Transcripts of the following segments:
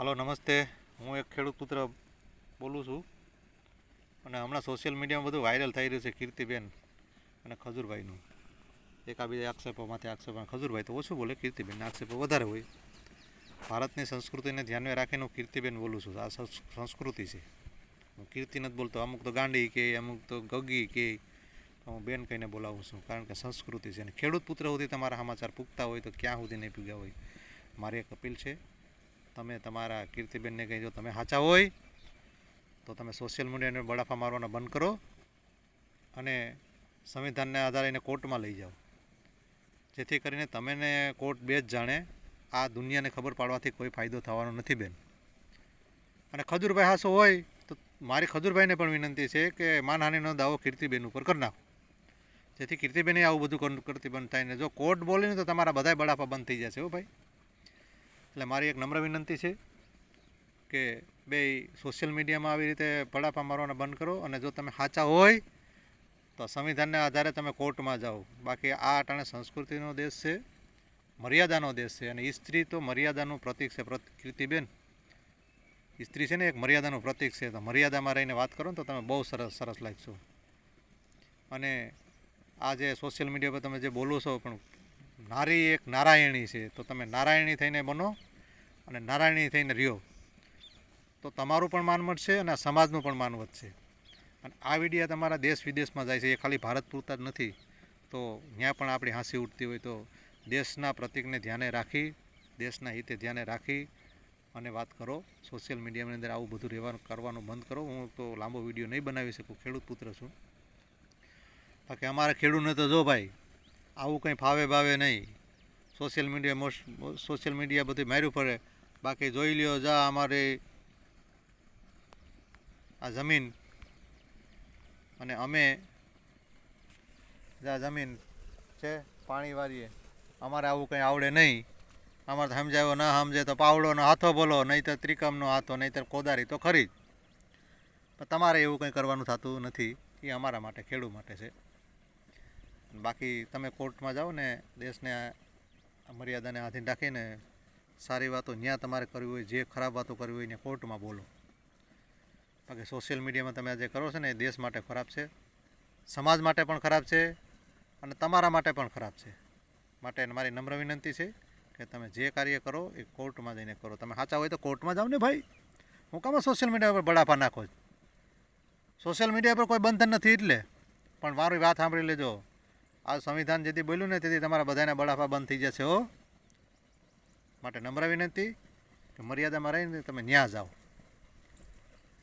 હાલો, નમસ્તે. હું એક ખેડૂત પુત્ર બોલું છું. અને હમણાં સોશિયલ મીડિયામાં બધું વાયરલ થઈ રહ્યું છે કીર્તિબેન અને ખજૂરભાઈનું. એકાબીજા આક્ષેપ અને ખજૂરભાઈ તો ઓછું બોલે, કીર્તિબેનના આક્ષેપો વધારે હોય. ભારતની સંસ્કૃતિને ધ્યાનમાં રાખીને હું કીર્તિબેન બોલું છું. આ સંસ- સંસ્કૃતિ છે. હું કીર્તિ નથી બોલતો. અમુક તો ગાંડી કે, અમુક તો ગગી કે હું બેન કહીને બોલાવું છું. કારણ કે સંસ્કૃતિ છે. અને ખેડૂત પુત્ર સુધી તમારા સમાચાર પૂગતા હોય તો ક્યાં સુધી નહીં પૂગ્યા હોય? મારી એક અપીલ છે. તમે તમારા કીર્તિબેનને કહી જો તમે સાચા હોય, તો તમે સોશિયલ મીડિયાને બળાફા મારવાના બંધ કરો અને સંવિધાનને આધારે એને કોર્ટમાં લઈ જાઓ. જેથી કરીને તમેને કોર્ટ બે જ જાણે આ દુનિયાને ખબર પાડવાથી કોઈ ફાયદો થવાનો નથી બેન. અને ખજૂરભાઈ હાસો હોય, તો મારી ખજૂરભાઈને પણ વિનંતી છે કે માનહાનિનો દાવો કીર્તિબેન ઉપર કરી નાખો. જેથી કીર્તિબેને આવું બધું કરતી બંધ થાય ને જો કોર્ટ બોલે ને તો તમારા બધાય બળાફા બંધ થઈ જશે હો ભાઈ. એટલે મારી એક નમ્ર વિનંતી છે કે બે સોશિયલ મીડિયામાં આવી રીતે પડાપા મારવાના બંધ કરો અને જો તમે સાચા હોય તો સંવિધાનના આધારે તમે કોર્ટમાં જાઓ. બાકી આ અટાણે સંસ્કૃતિનો દેશ છે, મર્યાદાનો દેશ છે અને સ્ત્રી તો મર્યાદાનું પ્રતીક છે કીર્તિબેન સ્ત્રી છે ને એક મર્યાદાનું પ્રતીક છે. તો મર્યાદામાં રહીને વાત કરો ને તો તમે બહુ સરસ સરસ લાગશો. અને આ જે સોશિયલ મીડિયા પર તમે જે બોલો છો પણ નારી એક નારાયણી છે, તો તમે નારાયણી થઈને બનો અને નારાયણી થઈને રહ્યો. તો તમારું પણ માન મળશે અને સમાજનું પણ માન વધશે અને આ વિડીયા તમારા દેશ વિદેશમાં જાય છે, એ ખાલી ભારત પૂરતા જ નથી. તો ત્યાં પણ આપણી હાંસી ઉઠતી હોય તો દેશના પ્રતિકને ધ્યાને રાખી, દેશના હિતે ધ્યાને રાખી અને વાત કરો. સોશિયલ મીડિયાની અંદર આવું બધું રહેવાનું કરવાનું બંધ કરો. હું તો લાંબો વીડિયો નહીં બનાવી શકું, ખેડૂત પુત્ર છું. બાકી અમારા ખેડૂતને તો જો ભાઈ આવું કંઈ ફાવે ભાવે નહીં. Social media most social media બધું માર્યું પડે બાકી જોઈ લ્યો, જા અમારે આ જમીન. અને અમે જા જમીન છે, પાણી વાળીએ. અમારે આવું કંઈ આવડે નહીં. અમારે સમજાયો ન સમજે તો પાવડોનો હાથો બોલો નહીં તો ત્રિકમનો હાથો નહીં તો કોદારી તો ખરી જ. પણ તમારે એવું કંઈ કરવાનું થતું નથી. એ અમારા માટે, ખેડૂત માટે છે. બાકી તમે કોર્ટમાં જાઓ ને દેશને મર્યાદાને આધીન રાખીને સારી વાતો જ્યાં તમારે કરવી હોય, જે ખરાબ વાતો કરવી હોય ને કોર્ટમાં બોલો. બાકી સોશિયલ મીડિયામાં તમે જે કરો છો ને, એ દેશ માટે ખરાબ છે, સમાજ માટે પણ ખરાબ છે, અને તમારા માટે પણ ખરાબ છે. માટે મારી નમ્ર વિનંતી છે કે તમે જે કાર્ય કરો, એ કોર્ટમાં જઈને કરો. તમે સાચા હોય તો કોર્ટમાં જાઓ ને ભાઈ. હું કામ સોશિયલ મીડિયા પર બળાપા નાખો? સોશિયલ મીડિયા પર કોઈ બંધન નથી એટલે. પણ મારી વાત સાંભળી લેજો. આ સંવિધાન જેથી બોલ્યું ને તેથી તમારા બધાના બળાફા બંધ થઈ જશે, હો. માટે નમ્ર વિનંતી કે મર્યાદામાં રહીને તમે ન્યા જાઓ.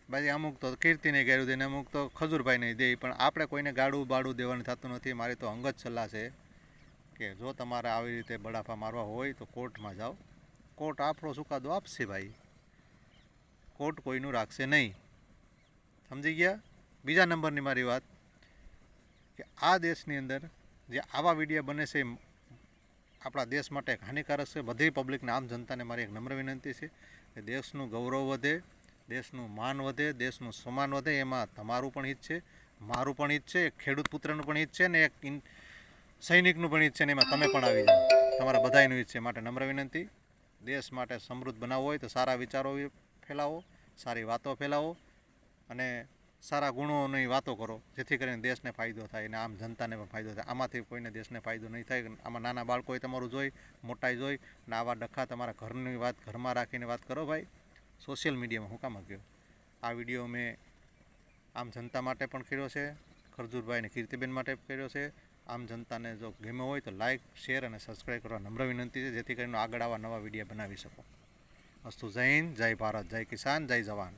બાકી અમુક તો કીર્તિને ગાળું દે ને અમુક તો ખજૂરભાઈ નહીં દે, પણ આપણે કોઈને ગાડું બાડું દેવાનું થતું નથી. મારી તો અંગત સલાહ છે કે જો તમારે આવી રીતે બળાફા મારવા હોય તો કોર્ટમાં જાઓ. કોર્ટ આપણો ચુકાદો આપશે ભાઈ. કોર્ટ કોઈનું રાખશે નહીં. સમજી ગયા? બીજા નંબરની મારી વાત કે આ દેશની અંદર જે આવા વીડિયો બને છે આપણા દેશ માટે હાનિકારક છે. બધી પબ્લિકને આમ જનતાને મારી એક નમ્ર વિનંતી છે કે દેશનું ગૌરવ વધે, દેશનું માન વધે, દેશનું સમાન વધે. એમાં તમારું પણ હિત છે, મારું પણ હિત છે ખેડૂત પુત્રનું પણ હિત છે ને એક સૈનિકનું પણ હિત છે ને એમાં તમે પણ આવી જાઓ. તમારા બધાયનું હિત છે. માટે નમ્ર વિનંતી. દેશ માટે સમૃદ્ધ બનાવવો હોય તો સારા વિચારો ફેલાવો, સારી વાતો ફેલાવો અને સારા ગુણોની વાતો કરો, જેથી કરીને દેશને ફાયદો થાય અને આમ જનતાને પણ ફાયદો થાય. આમાંથી કોઈને દેશને ફાયદો નહીં થાય. આમાં નાના બાળકોએ તમારું જોઈ મોટાઈ જોઈ અને આવા ડખા તમારા ઘરની વાત, ઘરમાં રાખીને વાત કરો ભાઈ. સોશિયલ મીડિયામાં હું કામ ગયો આ વીડિયો મેં આમ જનતા માટે પણ કર્યો છે ખરજુરભાઈને કીર્તિબેન માટે કર્યો છે. આમ જનતાને જો ગમ્યો હોય તો લાઇક શેર અને સબસ્ક્રાઈબ કરવા નમ્ર વિનંતી છે, જેથી કરીને આગળ આવા નવા વીડિયો બનાવી શકો. અસ્તુ જય હિન્દ, જય ભારત, જય કિસાન, જય જવાન.